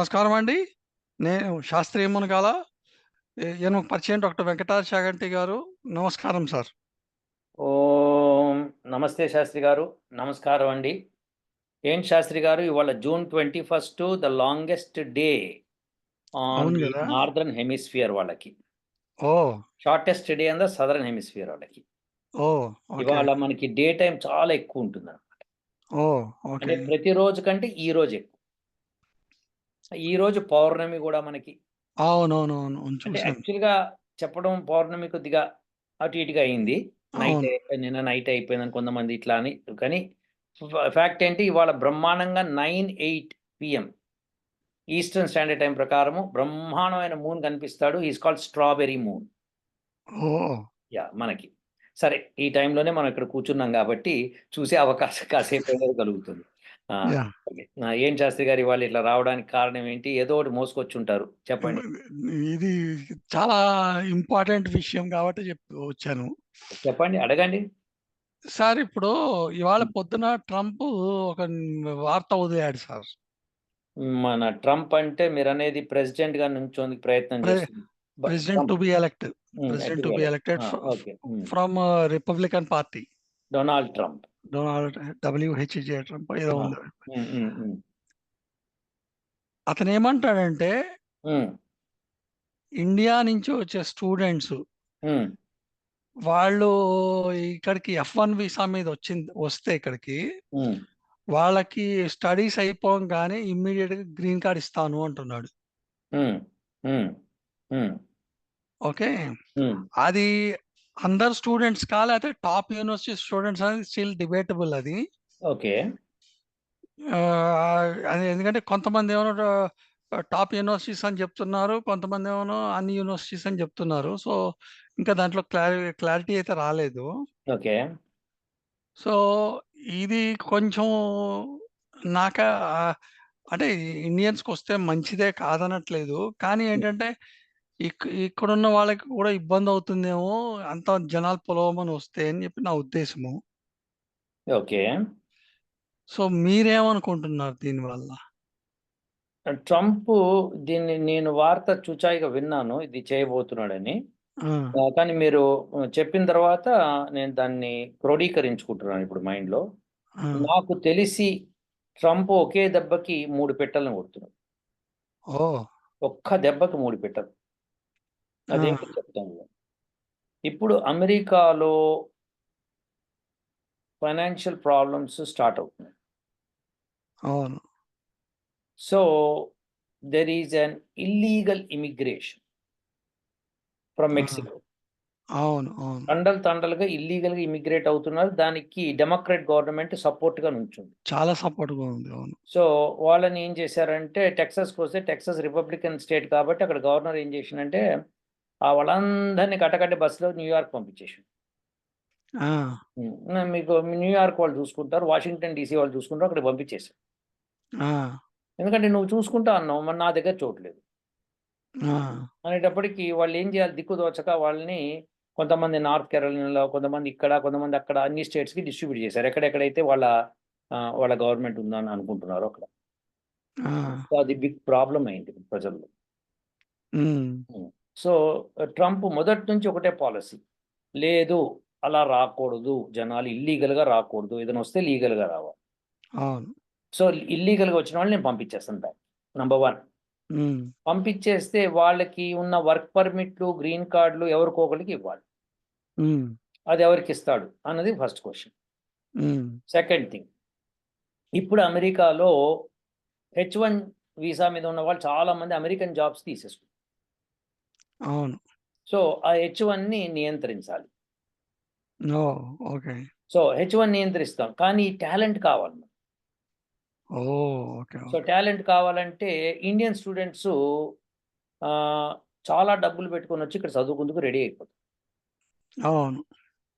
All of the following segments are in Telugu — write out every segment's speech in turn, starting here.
నమస్కారం అండి. నేను శాస్త్రి మునగాల. ఎ ఈయన పరిచయం డాక్టర్ వెంకటాచ చాగంటి గారు. నమస్కారం సార్. ఓం నమస్తే శాస్త్రి గారు. నమస్కారం అండి. ఏంటి శాస్త్రి గారు ఇవాళ June 21 the longest day on! Northern hemisphere వాళ్ళకి. ఓహ్! Shortest day in the southern hemisphere వాళ్ళకి. ఓకే. ఇవాళ మనకి డే టైమ్ చాలా ఎక్కువ ఉంటుందన్నమాట. ఓహ్! అంటే. ప్రతిరోజు కంటే ఈ రోజు ఎక్కువ. ఈ రోజు పౌర్ణమి గూడా మనకి. అవునవునవును. అంటే. యాక్చువల్‌గా చెప్పడం పౌర్ణమి కొద్దిగా అటు ఇటుగా అయింది. నైట్. నిన్న నైట్ అయిపోయిందని కొంతమంది ఇట్లా అని. కానీ ఫ్యాక్ట్ ఏంటి ఇవాళ బ్రహ్మాండంగా 9:08 పీఎం ఈస్టర్న్ స్టాండర్డ్ టైమ్ ప్రకారము బ్రహ్మాండమైన మూన్ కనిపిస్తాడు. Is called strawberry moon. Yeah! మనకి. సరే ఈ టైంలోనే మనం ఇక్కడ కూర్చున్నాం గాబట్టి చూసే అవకాశం కాసేపైనా కలుగుతుంది. ఏం శాస్త్రి గారు ఇవాళ ఇట్లా రావడానికి కారణం ఏంటి? ఏదో ఒకటి మోసుకొచ్చుంటారు. చెప్పండి. ఇది చాలా ఇంపార్టెంట్ విషయం కాబట్టి చెప్ వచ్చాను. చెప్పండి. అడగండి. సార్ ఇప్పుడు ఇవాళ. పొద్దున ట్రంప్ ఒక వార్త వదిలాడు సార్. మన ట్రంప్ అంటే మీరనేది ప్రెసిడెంట్‌గా నుంచోందుకు ప్రయత్నం ప్రె చేస్తుంది. బ president to. Be elect. Hmm. President to be be elect. Elected. From Republican Party. Donald Trump. Donald W H J Trump ఏదో! ఉంది. అతనేమంటాడంటే హ్మ్. ఇండియా నుంచి వచ్చే స్టూడెంట్స్. వాళ్ళు ఇక్కడికి ఎఫ్-1 వీసా మీద వచ్చింది వస్తే ఇక్కడికి. వాళ్ళకి స్టడీస్ అయిపోంగానే ఇమ్మీడియేట్‌గా గ్రీన్ కార్డ్ ఇస్తాను అంటున్నాడు. ఓకే. అది అందరు స్టూడెంట్స్‌కా? లేతే టాప్ యూనివర్సిటీ స్టూడెంట్స్ అనేది స్టిల్ డిబేటబుల్ అది. ఓకే. అది ఎందుకంటే కొంతమందేమో ఆహ్, టాప్ యూనివర్సిటీస్ అని చెప్తున్నారు. కొంతమందేమో అన్ని యూనివర్సిటీస్ అని చెప్తున్నారు. సో, ఇంకా దాంట్లో క్లారి క్లారిటీ అయితే రాలేదు. ఓకే. సో, ఇది కొంచెం నాక అంటే ఇండియన్స్‌కొస్తే మంచిదే కాదనట్లేదు. కానీ. ఏంటంటే ఇక్ ఇక్కడున్న వాళ్ళకి కూడా ఇబ్బందవుతుందేమో అంత జనాలు పొలవమని వస్తే అని చెప్పి నా ఉద్దేశము. ఓకే. సో, మీరేమనుకుంటున్నారు దీనివల్ల? ట్రంప్ దీన్ని నేను వార్త చూచాయిగా విన్నాను. ఇది చేయబోతున్నాడని. ఆ! ఆహ్, కానీ మీరు ఆహ్, చెప్పిన తర్వాత నేను దాన్ని క్రోడీకరించుకుంటున్నాను ఇప్పుడు మైండ్‌లో. ఆ! నాకు తెలిసి ట్రంప్ ఒకే దెబ్బకి 3 పిట్టల్ని కొడుతున్నాడు. ఓహ్! ఒక్క దెబ్బకి 3 పిట్టలు. ఆ! అదేంటో చెప్తాను. ఇప్పుడు అమెరికాలో ఫైనాన్షియల్ ప్రాబ్లమ్స్ స్టార్ట్ అవుతున్నాయి. అవును. So, there is an illegal immigration from! Mexico. అవును. అవును. తండలు తండలుగా ఇల్లీగల్‌గా ఇమిగ్రేట్ అవుతున్నారు. దానికి డెమోక్రాట్ గవర్నమెంట్ సపోర్ట్‌గా నుంచుంది. చాలా సపోర్ట్‌గా ఉంది. అవును. సో, వాళ్ళని ఏం చేశారంటే టెక్సాస్‌కొస్తే టెక్సాస్ రిపబ్లికన్ స్టేట్ కాబట్టి అక్కడ గవర్నర్ ఏం చేసిండంటే ఆహ్, వాళ్ళందరిని కట్టకట్టే బస్సులో న్యూయార్క్ పంపించేసిండు. ఆ! హ్మ్. మీకు న్యూయార్క్ వాళ్ళు చూసుకుంటారు. వాషింగ్టన్ డీసీ వాళ్ళు చూసుకుంటారు. అక్కడికి పంపించేసారు. ఆ! ఎందుకంటే నువ్వు చూసుకుంటా అన్నావు. మరి నా దగ్గర చోటు లేదు. ఆ! అనేటప్పటికి వాళ్ళు ఏం చేయాలి దిక్కు తోచక వాళ్ళని కొంతమంది నార్త్ కెరోలినాలో, కొంతమంది ఇక్కడ, కొంతమంది అక్కడ అన్ని స్టేట్స్‌కి డిస్ట్రిబ్యూట్ చేశారు. ఎక్కడెక్కడైతే వాళ్ళ వాళ్ళ గవర్నమెంట్ ఉందని అనుకుంటున్నారో అక్కడ. ఆ! అది బిగ్ ప్రాబ్లమ్ అయింది ప్రజల్లో. సో, ట్రంప్ మొదటి నుంచి ఒకటే పాలిసీ. లేదు అలా రాకూడదు. జనాలు ఇల్లీగల్‌గా రాకూడదు. ఏదైనా వస్తే లీగల్‌గా రావాలి. సో, ఇల్లీగల్‌గా వచ్చిన వాళ్ళని నేను పంపించేస్తాను బ్యాక్. నంబర్ 1. హ్మ్. పంపించేస్తే వాళ్ళకి ఉన్న వర్క్ పర్మిట్లు, గ్రీన్ కార్డ్‌లు ఎవరికో ఒకళ్ళకి ఇవ్వాలి. అది ఎవరికిస్తాడు అన్నది ఫస్ట్. హ్మ్. Second thing. ఇప్పుడు అమెరికాలో హెచ్-1 వీసా మీద ఉన్న వాళ్ళు చాలామంది అమెరికన్ జాబ్స్ తీసేసుకున్నారు. అవును. సో, ఆ హెచ్-1ని నియంత్రించాలి. ఓహ్! ఓకే. సో, హెచ్-1 నియంత్రిస్తాం. కానీ టాలెంట్ కావాలి. మనకి. Oh! Okay. So, okay. Talent కావాలంటే ఇండియన్ స్టూడెంట్సు ఆహ్, చాలా డబ్బులు పెట్టుకొనొచ్చి ఇక్కడ చదువుకుందుకు రెడీ అయిపోతారు. అవును.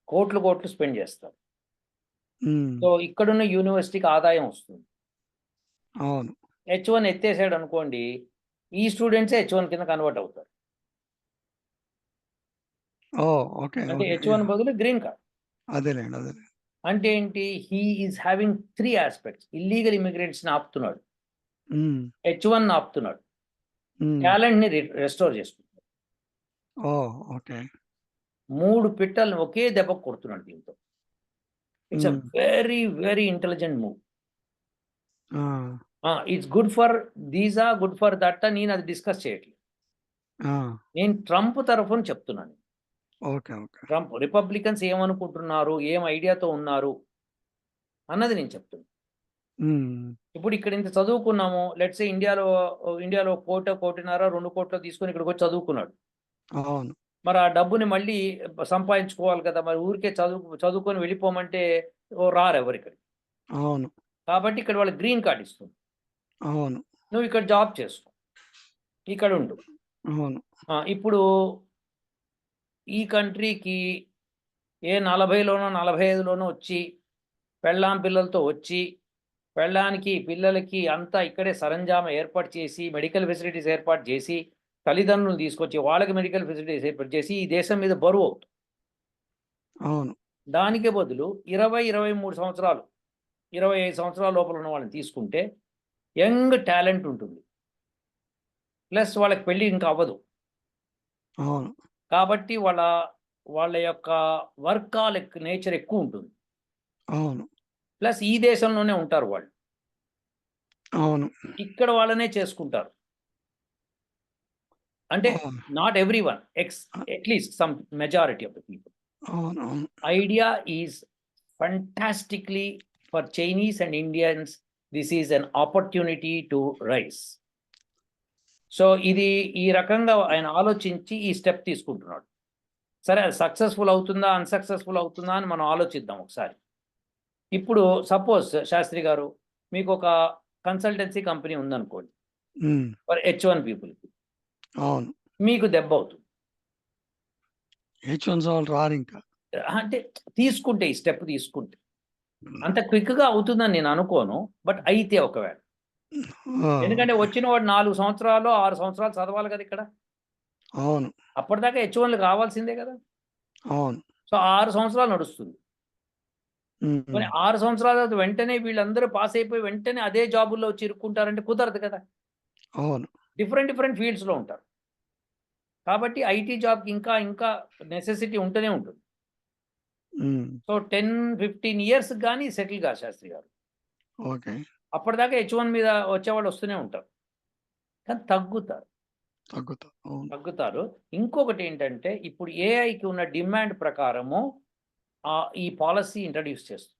కోట్లు, కోట్లు స్పెండ్ చేస్తారు. హ్మ్. సో, ఇక్కడున్న యూనివర్సిటీకి ఆదాయం వస్తుంది. అవును. హెచ్-1 ఎత్తేసాడనుకోండి, ఈ స్టూడెంట్సే హెచ్-1 కింద కన్వర్ట్ అవుతారు. ఓహ్! ఓకే. అంటే ఓకే. H one yeah! బదులు గ్రీన్ కార్డ్. అదేలెండి. అంటే ఏంటి? He is having 3 aspects. Illegal ఇమిగ్రెంట్స్‌ని ఆపుతున్నాడు. హ్మ్. హెచ్ వన్ ఆపుతున్నాడు హ్మ్. టాలెంట్ని రెస్టోర్ ఓహ్! ఓకే. మూడు పిట్టల్ని ఒకే దెబ్బకు కొడుతున్నాడు దీంతో it's hmm. Very very intelligent move ah! It's good for these are good for that నేను అది డిస్కస్ చేయట్లేదు ఆ! నేను ట్రంప్ తరఫున చెప్తున్నాను ఓకే. ఓకే. ట్రంప్ రిపబ్లికన్స్ ఏమనుకుంటున్నారు ఏం ఐడియాతో ఉన్నారు అన్నది నేను చెప్తున్నాను హ్మ్. ఇప్పుడు ఇక్కడ ఇంత చదువుకున్నాము లెట్స్ ఇండియాలో ఇండియాలో కోట కోటిన్నర రెండు కోట్లు తీసుకొని ఇక్కడికి వచ్చి చదువుకున్నాడు అవును. మరి ఆ డబ్బుని మళ్ళీ సంపాదించుకోవాలి కదా మరి ఊరికే చదువు చదువుకొని వెళ్ళిపోమంటే ఓ రారు ఎవరికి అవును. కాబట్టి ఇక్కడ వాళ్ళకి గ్రీన్ కార్డ్ ఇస్తుంది అవును. నువ్వు ఇక్కడ జాబ్ చేసుకో ఇక్కడ ఉండు అవును. ఆ, ఇప్పుడు ఈ కంట్రీకి ఏ నలభైలోనో నలభై ఐదులోనో వచ్చి పెళ్ళాం పిల్లలతో వచ్చి పెళ్ళానికి పిల్లలకి అంతా ఇక్కడే సరంజామా ఏర్పాటు చేసి మెడికల్ ఫెసిలిటీస్ ఏర్పాటు చేసి తల్లిదండ్రులు తీసుకొచ్చి వాళ్ళకి మెడికల్ ఫెసిలిటీస్ ఏర్పాటు చేసి ఈ దేశం మీద బరువు అవుతుంది అవును. దానికే బదులు ఇరవై ఇరవై మూడు సంవత్సరాలు ఇరవై ఐదు సంవత్సరాల లోపల ఉన్న వాళ్ళని తీసుకుంటే యంగ్ టాలెంట్ ఉంటుంది ప్లస్ వాళ్ళకి పెళ్ళి ఇంకా అవ్వదు అవును. కాబట్టి వాళ్ళ వాళ్ళ యొక్క వర్కాల్ నేచర్ ఎక్కువ ఉంటుంది అవును. ప్లస్ ఈ దేశంలోనే ఉంటారు వాళ్ళు అవును. ఇక్కడ వాళ్ళనే చేసుకుంటారు అంటే. Not every one ex at least some majority of the people idea is fantastically for Chinese and Indians. This is an opportunity to rise. So ఇది ఈ రకంగా ఆయన ఆలోచించి ఈ స్టెప్ తీసుకుంటున్నాడు సరే అది సక్సెస్ఫుల్ అవుతుందా అన్సక్సెస్ఫుల్ అవుతుందా అని మనం ఆలోచిద్దాం ఒకసారి ఇప్పుడు సపోజ్ శాస్త్రి గారు మీకు ఒక కన్సల్టెన్సీ కంపెనీ ఉందనుకోండి. ఫర్ హెచ్ వన్ పీపుల్కి అవును. మీకు దెబ్బ అవుతుంది హెచ్ వన్స్ వాళ్ళు రారింకా. అంటే తీసుకుంటే ఈ స్టెప్ తీసుకుంటే అంత క్విక్గా అవుతుందని నేను అనుకోను బట్ అయితే ఒకవేళ! ఎందుకంటే వచ్చిన వాడు నాలుగు సంవత్సరాలు ఆరు సంవత్సరాలు చదవాలి కదా ఇక్కడ అవును. అప్పటిదాకా హెచ్ వన్లు కావాల్సిందే కదా అవును. సో ఆరు సంవత్సరాలు నడుస్తుంది మరి. ఆరు సంవత్సరాల తర్వాత వెంటనే వీళ్ళందరూ పాస్ అయిపోయి వెంటనే అదే జాబుల్లో వచ్చి ఇరుక్కుంటారంటే కుదరదు కదా అవును. డిఫరెంట్ డిఫరెంట్ ఫీల్డ్స్లో ఉంటారు కాబట్టి ఐటీ జాబ్కి ఇంకా ఇంకా నెసెసిటీ ఉంటూనే ఉంటుంది. సో టెన్ ఫిఫ్టీన్ ఇయర్స్ కానీ సెటిల్ కాదు శాస్త్రి గారు ఓకే. అప్పటిదాకా హెచ్ వన్ మీద వచ్చేవాళ్ళు వస్తూనే ఉంటారు కానీ తగ్గుతారు తగ్గుతా. అవును. తగ్గుతారు ఇంకొకటి ఏంటంటే ఇప్పుడు ఏఐకి ఉన్న డిమాండ్ ప్రకారము ఈ పాలసీ ఇంట్రడ్యూస్ చేస్తుంది!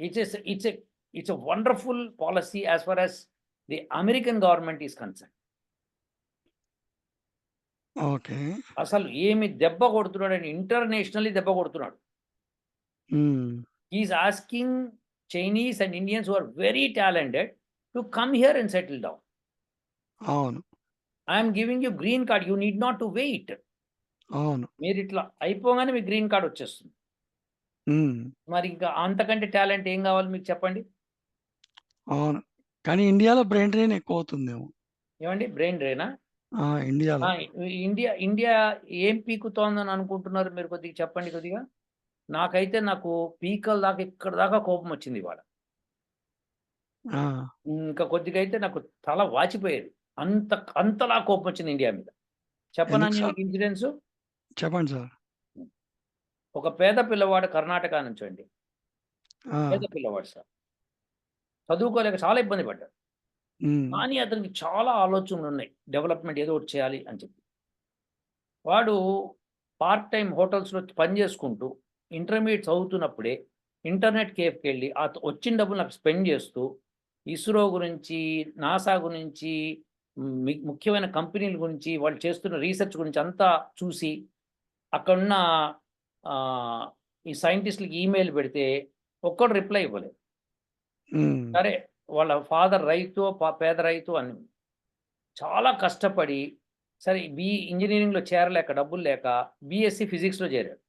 It's it's it's a wonderful policy as far as the American government is concern okay. అసలు ఏమి దెబ్బ కొడుతున్నాడు అని ఇంటర్నేషనల్లీ దెబ్బ కొడుతున్నాడు. Is asking Chinese and Indians are very talented to come here and settle down అవును. I'm giving you green card you need not to wait అవును. మీరు ఇట్లా అయిపోగానే మీకు గ్రీన్ కార్డ్ వచ్చేస్తుంది. మరి ఇంకా అంతకంటే టాలెంట్ ఏం కావాలి మీకు చెప్పండి అవును. కానీ ఇండియాలో బ్రెయిన్ డ్రైన్ ఎక్కువవుతుందేమో. ఏమండి బ్రెయిన్ డ్రైనా! ఇండియాలో. ఇండియా ఇండియా ఏం పీకుతోందని అనుకుంటున్నారు మీరు కొద్దిగా చెప్పండి కొద్దిగా నాకైతే నాకు పీకల దాకా ఇక్కడ దాకా కోపం వచ్చింది ఇవాళ! ఇంకా కొద్దిగా అయితే నాకు తల వాచిపోయేది అంత అంతలా కోపం వచ్చింది ఇండియా మీద చెప్పనా ఎందుకు నేను సార్? ఇన్సిడెన్స్ చెప్పండి సార్. ఒక పేద పిల్లవాడు కర్ణాటక నుంచి అండి! పేద పిల్లవాడు సార్ చదువుకోలేక చాలా ఇబ్బంది పడ్డాడు. కానీ అతనికి చాలా ఆలోచనలు ఉన్నాయి డెవలప్మెంట్ ఏదో ఒకటి చేయాలి అని చెప్పి వాడు పార్ట్ టైం హోటల్స్లో పని చేసుకుంటూ ఇంటర్మీడియట్ చదువుతున్నప్పుడే ఇంటర్నెట్ కేఫ్కి వెళ్ళి ఆ వచ్చిన డబ్బులు నాకు స్పెండ్ చేస్తూ ఇస్రో గురించి నాసా గురించి ముఖ్యమైన కంపెనీల గురించి వాళ్ళు చేస్తున్న రీసెర్చ్ గురించి అంతా చూసి అక్కడున్న ఆ, ఈ సైంటిస్టులకి ఈమెయిల్ పెడితే ఒక్కడు రిప్లై ఇవ్వలేదు. సరే వాళ్ళ ఫాదర్ రైతు పేద రైతు అని చాలా కష్టపడి సరే బి ఇంజనీరింగ్లో చేరలేక డబ్బులు లేక బీఎస్సీ ఫిజిక్స్లో చేరాడు హ్మ్.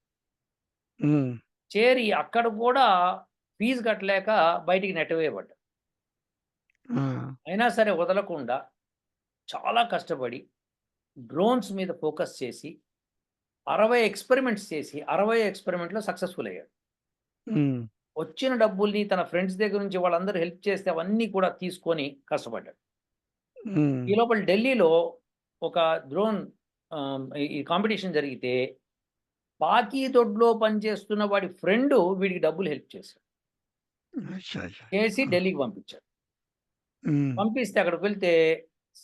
చేరి అక్కడ కూడా ఫీజు కట్టలేక బయటికి నెట్టవేయబడ్డాడు ఆ! అయినా సరే వదలకుండా చాలా కష్టపడి డ్రోన్స్ మీద ఫోకస్ చేసి అరవై ఎక్స్పెరిమెంట్స్ చేసి అరవై ఎక్స్పెరిమెంట్లో సక్సెస్ఫుల్ అయ్యాడు. వచ్చిన డబ్బుల్ని తన ఫ్రెండ్స్ దగ్గర నుంచి వాళ్ళందరూ హెల్ప్ చేస్తే అవన్నీ కూడా తీసుకొని కష్టపడ్డాడు. ఈ లోపల ఢిల్లీలో ఒక డ్రోన్ ఈ కాంపిటీషన్ జరిగితే పాకీ దొడ్లో పనిచేస్తున్న వాడి ఫ్రెండ్ వీడికి డబ్బులు హెల్ప్ చేశాడు. చేసి! ఢిల్లీకి పంపించాడు. పంపిస్తే అక్కడికి వెళ్తే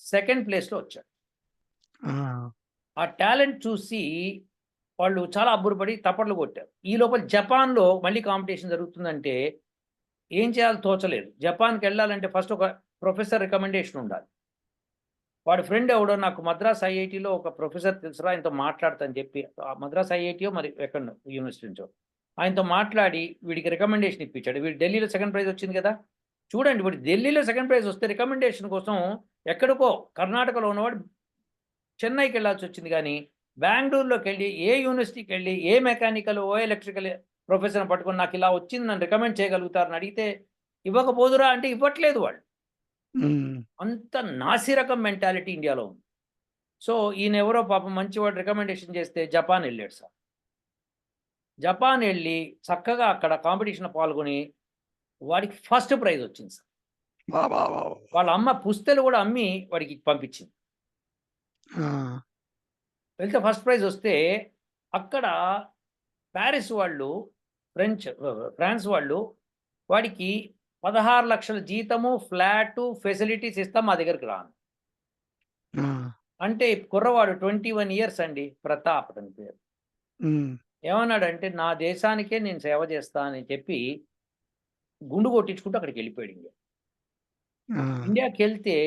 సెకండ్ ప్లేస్‌లో వచ్చాడు. ఆ! టాలెంట్ చూసి వాళ్ళు చాలా అబ్బురపడి తప్పట్లు కొట్టారు. ఈ లోపల జపాన్‌లో మళ్ళీ కాంపిటీషన్ జరుగుతుందంటే ఏం చేయాలో తోచలేదు. జపాన్‌కెళ్ళాలంటే ఫస్ట్ ఒక ప్రొఫెసర్ రికమెండేషన్ ఉండాలి. వాడి ఫ్రెండ్ ఎవడో నాకు మద్రాస్ ఐఐటీలో ఒక ప్రొఫెసర్ తెలుసురా ఆయనతో మాట్లాడతాను చెప్పి మద్రాస్ ఐఐటీయో మరి ఎక్కడ యూనివర్సిటీ నుంచో. ఆయనతో మాట్లాడి వీడికి రికమెండేషన్ ఇప్పించాడు. వీడు ఢిల్లీలో సెకండ్ ప్రైజ్ వచ్చింది కదా! చూడండి వీడు ఢిల్లీలో సెకండ్ ప్రైజ్ వస్తే రికమెండేషన్ కోసం ఎక్కడికో కర్ణాటకలో ఉన్నవాడు చెన్నైకి వెళ్ళాల్సి వచ్చింది కానీ బెంగుళూరులోకెళ్ళి ఏ యూనివర్సిటీకి వెళ్ళి ఏ మెకానికల్, ఓ ఎలక్ట్రికల్ ప్రొఫెసర్ పట్టుకొని నాకు ఇలా వచ్చింది నన్ను రికమెండ్ చేయగలుగుతారని అడిగితే ఇవ్వకపోదురా అంటే ఇవ్వట్లేదు వాళ్ళు. అంత నాసిరకం మెంటాలిటీ ఇండియాలో ఉంది. సో ఈయన ఎవరో పాపం మంచివాడు రికమెండేషన్ చేస్తే జపాన్ ఎళ్ళాడు సార్. జపాన్ ఎళ్ళి చక్కగా అక్కడ కాంపిటీషన్‌లో పాల్గొని వాడికి ఫస్ట్ ప్రైజ్ వచ్చింది సార్. వాళ్ళ అమ్మ పుస్తెలు కూడా అమ్మి వాడికి పంపించింది. వెళ్తే ఫస్ట్ ప్రైజ్ వస్తే అక్కడ పారిస్ వాళ్ళు ఫ్రెంచ్ ఫ్రాన్స్ వాళ్ళు వాడికి 16,00,000 జీతము, ఫ్లాటు, ఫెసిలిటీస్ ఇస్తాం మా దగ్గరికి రా అని. ఆ! అంటే కుర్రవాడు 21 ఇయర్స్ అండి ప్రతాప్ అతని పేరు. ఏమన్నాడంటే నా దేశానికే నేను సేవ చేస్తా అని చెప్పి గుండు కొట్టించుకుంటూ అక్కడికెళ్ళిపోయాడు ఇండియా. ఆ! ఇండియాకెళ్తే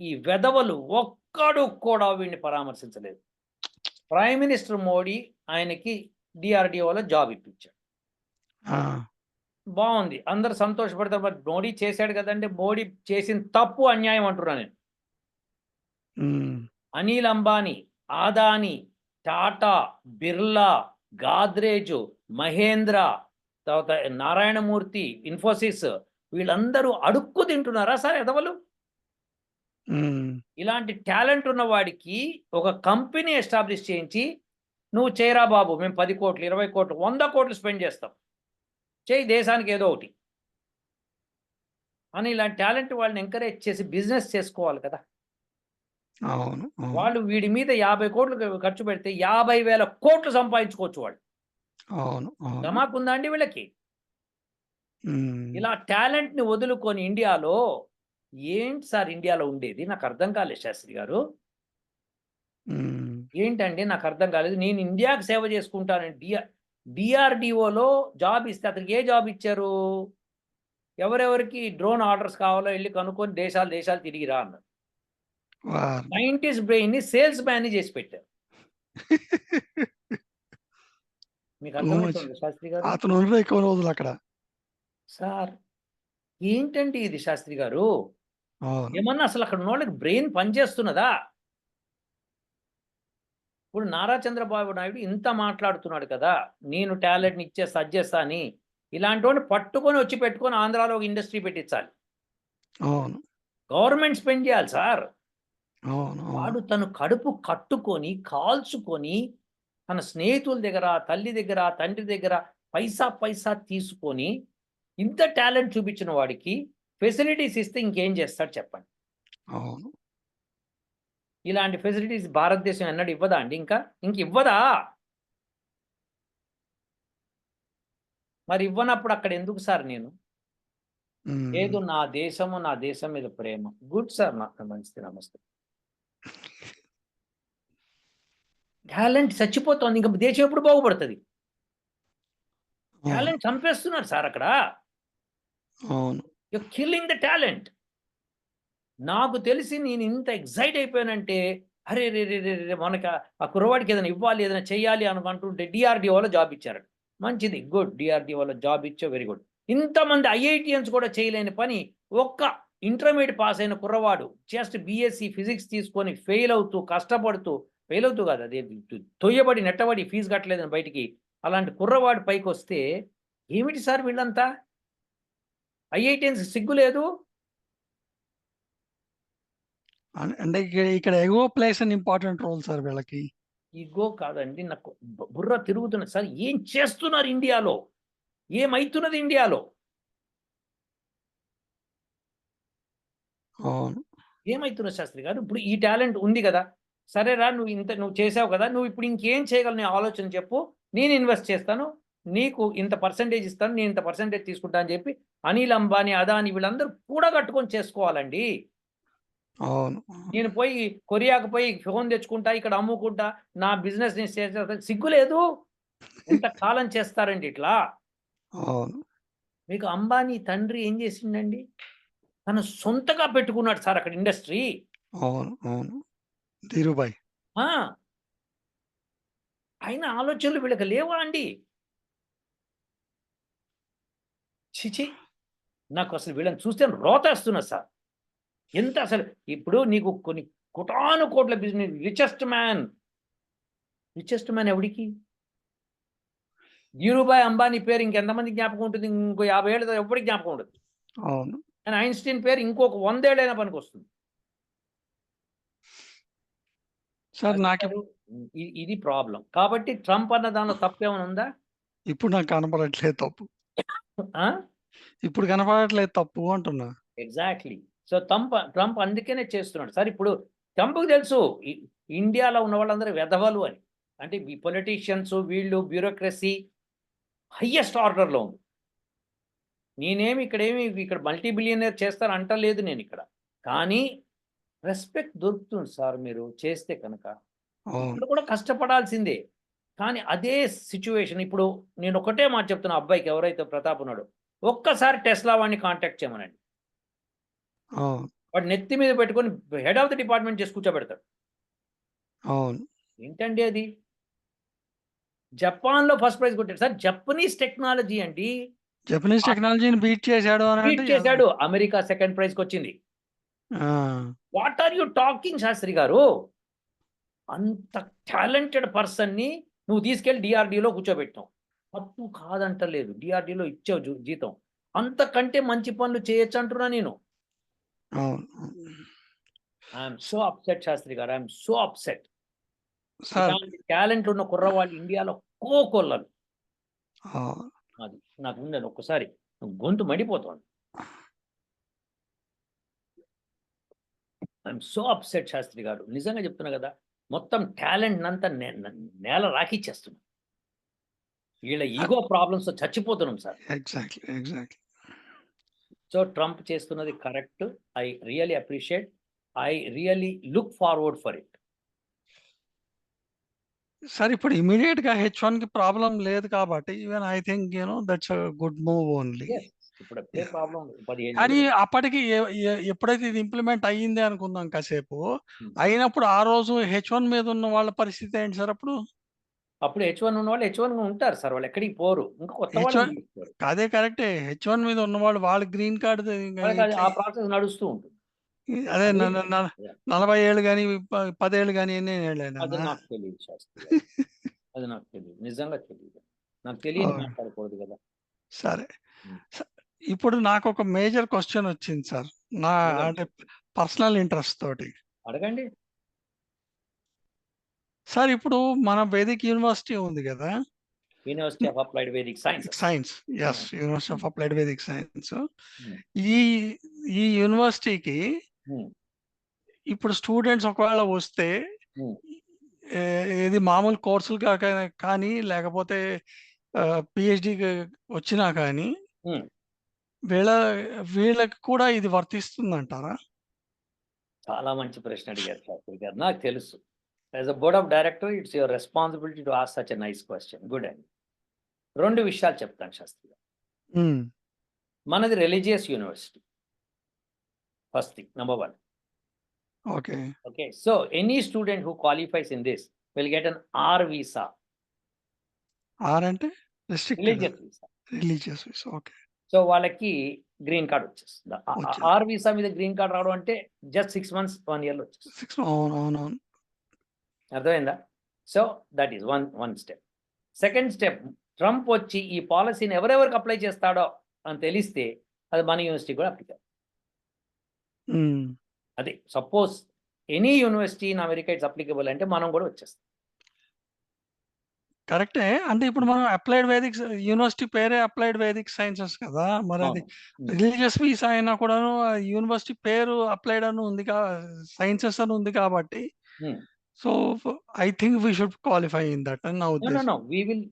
ఈ వెధవలు ఒక్కడు కూడా వీడిని పరామర్శించలేదు. ప్రైమ్ మినిస్టర్ మోడీ ఆయనకి డీఆర్‌డీఓలో జాబ్ ఇప్పించాడు. ఆ! బావుంది. అందరూ సంతోషపడతారు. మరి మోడీ చేశాడు కదండీ! మోడీ చేసిన తప్పు, అన్యాయం అంటున్నా నేను. అనిల్ అంబానీ, అదానీ, టాటా, బిర్లా, గాద్రేజ్, మహేంద్ర, తర్వాత నారాయణమూర్తి, ఇన్ఫోసిస్ వీళ్ళందరూ అడుక్కు తింటున్నారా సార్ ఎదవలు? ఇలాంటి టాలెంట్ ఉన్న వాడికి ఒక కంపెనీ ఎస్టాబ్లిష్ చేయించి, "నువ్వు చేయరా బాబు మేము 10,00,00,000, 20,00,00,000, 100,00,00,000 స్పెండ్ చేస్తాం. చెయ్యి దేశానికి ఏదో ఒకటి." అని ఇలాంటి టాలెంట్ వాళ్ళని ఎంకరేజ్ చేసి బిజినెస్ చేసుకోవాలి కదా! వాళ్ళు వీడి మీద 50,00,00,000 ఖర్చు పెడితే 50,000,00,00,000 సంపాదించుకోవచ్చు వాళ్ళు. అవును. ధమాకుందా అండి వీళ్ళకి? ఇలా టాలెంట్‌ని వదులుకొని ఇండియాలో ఏంటి సార్ ఇండియాలో ఉండేది? నాకు అర్థం కాలేదు శాస్త్రి గారు. ఏంటండి నాకు అర్థం కాలేదు. నేను ఇండియాకి సేవ చేసుకుంటానని డిఆర్ డీఆర్‌డీఓలో జాబ్ ఇస్తే అతనికి ఏ జాబ్ ఇచ్చారు? ఎవరెవరికి డ్రోన్ ఆర్డర్స్ కావాలో ఎళ్ళి కనుక్కొని దేశాలు దేశాలు తిరిగి రా అన్నారు. సైంటిస్ట్ బ్రెయిన్‌ని సేల్స్ మ్యాన్‌ని చేసి పెట్టారు. మీకు శాస్త్రి గారు? అతను ఉండడం ఎక్కువ రోజులు అక్కడ. సార్ ఏంటండి ఇది శాస్త్రి గారు? ఏమన్నా అసలు అక్కడ ఉన్నోళ్ళకి బ్రెయిన్ పనిచేస్తున్నదా? ఇప్పుడు నారా చంద్రబాబు నాయుడు ఇంత మాట్లాడుతున్నాడు కదా! నేను టాలెంట్‌ని ఇచ్చేస్తా, అది చేస్తా అని. ఇలాంటోడిని పట్టుకొని వచ్చి పెట్టుకొని ఆంధ్రాలో ఒక ఇండస్ట్రీ పెట్టించాలి. అవును. గవర్నమెంట్ స్పెండ్ చేయాలి సార్. వాడు తను కడుపు కట్టుకొని, కాల్చుకొని, తన స్నేహితుల దగ్గర, తల్లి దగ్గర, తండ్రి దగ్గర పైసా పైసా తీసుకొని, ఇంత టాలెంట్ చూపించిన వాడికి ఫెసిలిటీస్ ఇస్తే ఇంకేం చేస్తాడు చెప్పండి? అవును. ఇలాంటి ఫెసిలిటీస్ భారతదేశం ఎన్నడూ ఇవ్వదా అండి ఇంకా? ఇంక ఇవ్వదా? మరి ఇవ్వనప్పుడు అక్కడ ఎందుకు సార్ నేను? లేదు. నా దేశము, నా దేశం మీద ప్రేమ. గుడ్ సార్ నా మంచిది నమస్తే. టాలెంట్ చచ్చిపోతోంది. ఇంక దేశం ఎప్పుడు బాగుపడతది? టాలెంట్ చంపేస్తున్నారు సార్ అక్కడ. అవును. You killing the talent. నాకు తెలిసి నేను ఇంత ఎక్సైట్ అయిపోయానంటే, అరే రే రే రే మనకి ఆ కుర్రవాడికి ఏదైనా ఇవ్వాలి, ఏదైనా చేయాలి అనుకుంటుంటే డీఆర్‌డీఓలో జాబ్ ఇచ్చారట. మంచిది. గుడ్. డీఆర్‌డీఓలో జాబ్ ఇచ్చో వెరీ గుడ్. ఇంతమంది ఐఐటిఎన్స్ కూడా చేయలేని పని ఒక్క ఇంటర్మీడియట్ పాస్ అయిన కుర్రవాడు జస్ట్ బీఎస్సీ ఫిజిక్స్ తీసుకొని ఫెయిల్ అవుతూ, కష్టపడుతూ ఫెయిల్ అవుతూ కాదు అదే తొయ్యబడి, నెట్టబడి ఫీజు కట్టలేదని బయటికి అలాంటి కుర్రవాడు వస్తే ఏమిటి సార్ వీళ్ళంతా? ఐఐటిఎన్స్ సిగ్గు లేదు? అంటే ఇక్కడ ego plays an important role sir వీళ్ళకి. ఇగో కాదండి నాకు బుర్ర తిరుగుతున్నది సార్. ఏం చేస్తున్నారు ఇండియాలో? ఏమైతున్నది ఇండియాలో? అవును. ఏమైతున్నది శాస్త్రి గారు? ఇప్పుడు ఈ టాలెంట్ ఉంది కదా. సరేరా నువ్వు ఇంత నువ్వు చేసావు కదా నువ్వు ఇప్పుడు ఇంకేం చేయగలను నీ ఆలోచన చెప్పు. నేను ఇన్వెస్ట్ చేస్తాను. నీకు ఇంత పర్సంటేజ్ ఇస్తాను. నేను ఇంత పర్సంటేజ్ తీసుకుంటా అని చెప్పి అనిల్ అంబానీ అదాని వీళ్ళందరూ కూడా కట్టుకొని చేసుకోవాలండి. అవును. నేను పోయి కొరియాకు పోయి ఫోన్ తెచ్చుకుంటా ఇక్కడ అమ్ముకుంటా నా బిజినెస్ నేను సిగ్గు లేదు. ఎంత కాలం చేస్తారండి ఇట్లా. అవును. మీకు అంబానీ తండ్రి ఏం చేసిండండి? తన సొంతగా పెట్టుకున్నాడు సార్ అక్కడ ఇండస్ట్రీ. అవును అవును. ధీరుభాయ్ ఆ. ఆయన ఆలోచనలు వీళ్ళకి లేవా అండి? చిచి నాకు అసలు వీళ్ళని చూస్తే రోతేస్తున్నా సార్. ఎంత అసలు ఇప్పుడు నీకు కొన్ని కోటాను కోట్ల business richest man richest man ఎవడికి? ధీరుభాయ్ అంబానీ పేరు ఇంకెంతమంది జ్ఞాపకం ఉంటుంది? ఇంకో యాభై ఏళ్ళ ఎవరికి జ్ఞాపకం ఉండదు. అవును. కానీ ఐన్స్టీన్ పేరు ఇంకొక వందేళ్ళైనా పనికి వస్తుంది సార్ నాకు ఇది ప్రాబ్లం కాబట్టి ట్రంప్ అన్న దానిలో తప్పేమైనా ఉందా? ఇప్పుడు నాకు కనపడట్లేదు తప్పు. ఆ? ఇప్పుడు కనపడట్లేదు తప్పు అంటున్నా. ఎగ్జాక్ట్లీ సో ట్రంప్ ట్రంప్ అందుకనే చేస్తున్నాడు. సార్ ఇప్పుడు ట్రంప్కి తెలుసు ఇండియాలో ఉన్న వాళ్ళందరూ వెధవలు అని. అంటే ఈ పొలిటీషియన్స్ వీళ్ళు బ్యూరోక్రసీ హయ్యెస్ట్ ఆర్డర్లో ఉంది. నేనేమి ఇక్కడ ఏమి ఇక్కడ మల్టీ బిలియనర్ చేస్తాను అంటలేదు నేను ఇక్కడ. కానీ రెస్పెక్ట్ దొరుకుతుంది సార్ మీరు చేస్తే కనుక. కూడా కష్టపడాల్సిందే. కానీ అదే సిచ్యువేషన్ ఇప్పుడు నేను ఒకటే మాట చెప్తున్నా అబ్బాయికి ఎవరైతే ప్రతాప్ ఉన్నాడో ఒక్కసారి టెస్లా వాడిని కాంటాక్ట్ చేయమనండి. అవును. వాడు నెత్తి మీద పెట్టుకొని హెడ్ ఆఫ్ ది డిపార్ట్మెంట్ చేసి కూర్చోబెడతాడు. అవును. ఏంటండి అది? జపాన్లో ఫస్ట్ ప్రైజ్ కొట్టాడు. సార్ జపనీస్ టెక్నాలజీ అండి. జపనీస్ టెక్నాలజీని బీట్ చేశాడు అని బీట్ చేశాడు. అమెరికా సెకండ్ ప్రైజ్కి వచ్చింది. ఆ, what are you talking Shastri garu? అంత టాలెంటెడ్ పర్సన్ని నువ్వు తీసుకెళ్ళి డిఆర్డీలో కూర్చోబెట్టావు. తప్పు కాదంటలేదు. డిఆర్డీలో ఇచ్చావు జూ- జీతం. అంతకంటే మంచి పనులు చేయొచ్చు అంటున్నా నేను. అవును. ఐఎమ్ సో అప్సెట్ శాస్త్రి గారు ఐఎమ్ సో అప్సెట్. టాలెంట్ ఉన్న కుర్రవాళ్ళు ఇండియాలో కోకొల్లరు ఆ, అది నాకు ఉండదు ఒక్కసారి గొంతు మడిపోతోంది. I'm so upset Shastri garu నిజంగా చెప్తున్నా కదా మొత్తం టాలెంట్ అంతా నేల రాకిచ్చేస్తున్నాం. వీళ్ళ ego problems చచ్చిపోతున్నాం sir. Exactly exactly. So Trump చేస్తున్నది correct. I really appreciate. I really look forward for it. Sir ఇప్పుడు ఇమీడియట్గా హెచ్ వన్కి ప్రాబ్లం లేదు కాబట్టి even I think you know that's good move only. కానీ. అప్పటికి ఎప్పుడైతే ఇది ఇంప్లిమెంట్ అయ్యింది అనుకుందాం కాసేపు Hmm. అయినప్పుడు ఆ రోజు హెచ్ వన్ మీద ఉన్న వాళ్ళ పరిస్థితి ఏంటి సార్ అప్పుడు? అప్పుడు హెచ్ వన్ ఉన్న వాళ్ళు హెచ్ వన్ ఉంటారు సార్ వాళ్ళు ఎక్కడికి పోరు ఇంకా కొత్త H1 వాళ్ళు తీసుకోరు. అదే కరెక్టే హెచ్ వన్ మీద ఉన్న వాళ్ళు వాళ్ళ గ్రీన్ కార్డు ఆ ప్రాసెస్ నడుస్తూ ఉంటుంది అదే అది- న- న- న- Yeah. నలభై ఏళ్ళు కానీ పదేళ్ళు కానీ ఎన్ని ఏళ్ళు అది నాకు తెలియదు శాస్త్రి గారు. అది నాకు తెలియదు నిజంగా తెలియదు నాకు అవును. మాట్లాడకూడదు కదా సరే. స- ఇప్పుడు నాకు ఒక మేజర్ క్వశ్చన్ వచ్చింది సార్ నా అడగండి. అంటే పర్సనల్ ఇంట్రెస్ట్ తోటి అడగండి సార్ ఇప్పుడు మన వేదిక్ యూనివర్సిటీ ఉంది కదా university of applied Vedic science science S university of applied Vedic science Hmm. ఈ ఈ యూనివర్సిటీకి Hmm. ఇప్పుడు స్టూడెంట్స్ ఒకవేళ వస్తే Hmm. ఏ- ఏది మామూలు కోర్సులు కాక కానీ లేకపోతే పిహెచ్డి వచ్చినా కానీ Hmm. వీళ్ళ వీళ్ళకి కూడా ఇది వర్తిస్తుందంటారా చాలా మంచి ప్రశ్న అడిగారు శాస్త్రి గారు నాకు తెలుసు as a board of director it's your responsibility to ask such a nice question good అండి రెండు విషయాలు చెప్తాను శాస్త్రి ఉమ్, మనది religious university first thing number one okay Okay, so any student who qualifies in this will get an R visa, R అంటే religious visa. Religious okay so వాళ్ళకి గ్రీన్ కార్డ్ వచ్చేస్తుంది. ఆర్ వీసా మీద గ్రీన్ కార్డ్ రావడం అంటే జస్ట్ సిక్స్ మంత్స్ వన్ ఇయర్లో వచ్చేస్తుంది. సిక్స్ అవును అవును అవును. అర్థమైందా so that is one one step second step Trump వచ్చి ఈ పాలసీని ఎవరెవరికి అప్లై చేస్తాడో అని తెలిస్తే అది మన యూనివర్సిటీ కూడా అప్లికల్ ఉమ్, అదే suppose any university in America it's applicable అంటే మనం కూడా వచ్చేస్తాం కరెక్టే. అంటే ఇప్పుడు మనం అప్లైడ్ వేదిక్ యూనివర్సిటీ పేరే అప్లైడ్ వేదిక్ సైన్సెస్ కదా! అవును. హ్మ్. రిలీజియస్ పీస్ అయినా కూడాను ఆ యూనివర్సిటీ పేరు అప్లైడ్ అని ఉంది కా సైన్సెస్ అని ఉంది కాబట్టి Hmm. So, I think we should qualify in that అని నా నో, నో, ఉద్దేశం. No. We will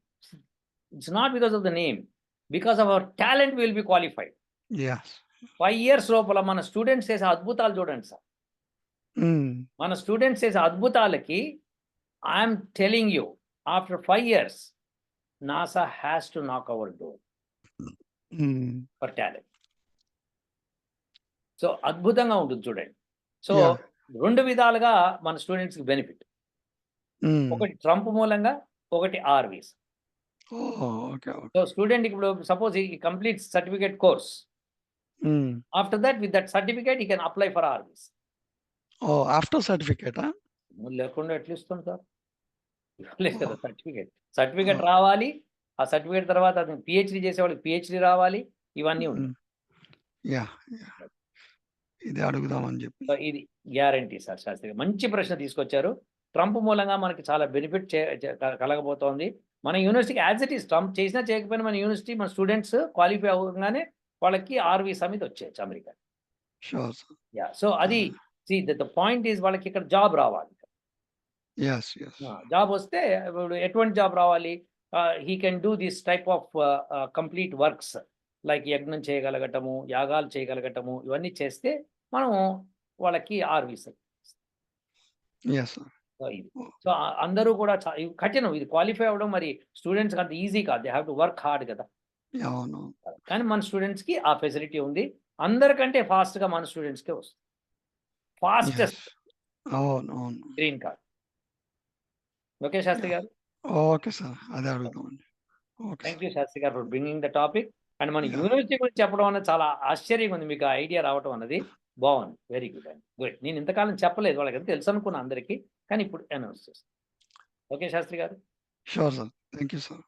it's not because of the name. Because of our talent will be qualified. Yes. 5 years లోపల మన స్టూడెంట్స్ చేసే అద్భుతాలు చూడండి సార్. హ్మ్. మన స్టూడెంట్స్ చేసే అద్భుతాలకి I am telling you after 5 years NASA has to knock our door hmm. For talent. So, అద్భుతంగా ఉంటుంది చూడండి. So, yeah! 2 విధాలుగా మన స్టూడెంట్స్‌కి బెనిఫిట్. హ్మ్. ఒకటి ట్రంప్ మూలంగా, ఒకటి ఆర్‌వీస్. సో, స్టూడెంట్ ఇప్పుడు suppose he completes certificate course. After that with that certificate he can apply for R visa. Oh! After సర్టిఫికేటా? లేకుండా ఎట్లా ఇస్తాం సార్? ఇవ్వలేదు కదా! సర్టిఫికేట్. సర్టిఫికేట్! రావాలి. ఆ సర్టిఫికేట్ తర్వాత పీహెచ్‌డీ చేసేవాళ్ళకి పీహెచ్‌డీ రావాలి. ఇవన్నీ ఉన్నాయి. ఇదే అడుగుదామని చెప్పి. సో, ఇది గ్యారంటీ సార్ శాస్త్రి గారు. మంచి ప్రశ్న తీసుకొచ్చారు. ట్రంప్ మూలంగా మనకి చాలా బెనిఫిట్ కలగబోతోంది. మన యూనివర్సిటీకి యాస్ ఇట్ ఈస్ ట్రంప్ చేసినా చేయకపోయినా మన యూనివర్సిటీ మన స్టూడెంట్స్ క్వాలిఫై అవ్వంగానే వాళ్ళకి ఆర్‌వీసా మీద వచ్చేయొచ్చు అమెరికా. యాహ్! సో, అది! సీ ద పాయింట్ ఈస్ వాళ్ళకి ఇక్కడ జాబ్ రావాలి. జాబ్ వస్తే ఎటువంటి జాబ్ రావాలి? He can do this type of complete works like యజ్ఞం చేయగలగటము, యాగాలు చేయగలగటము ఇవన్నీ చేస్తే మనం వాళ్ళకి ఆర్‌వీసా. సో, అందరూ కూడా కఠినం. ఇది క్వాలిఫై అవ్వడం మరి స్టూడెంట్స్‌కి అంత ఈజీ కాదు. They have to work hard కదా! కానీ మన స్టూడెంట్స్‌కి ఆ ఫెసిలిటీ ఉంది. అందరికంటే ఫాస్ట్‌గా మన స్టూడెంట్స్‌కే వస్తుంది. Yes. Fastest. Green card. Okay Shastri! Garu. Okay sir. అదే thank sir. You Shastri garu for bringing the topic. And మన! యూనివర్సిటీ గురించి చెప్పడం అన్నది చాలా ఆశ్చర్యంగా ఉంది. మీకు ఐడియా రావటం అన్నది బావుంది. వెరీ గుడ్ అండి. గుడ్. నేను ఇంతకాలం చెప్పలేదు. వాళ్ళకైతే తెలుసనుకున్నా అందరికి. కానీ ఇప్పుడు అనౌన్స్ చేస్తున్నా. Okay Shastri garu. Sure sir. Thank you sir.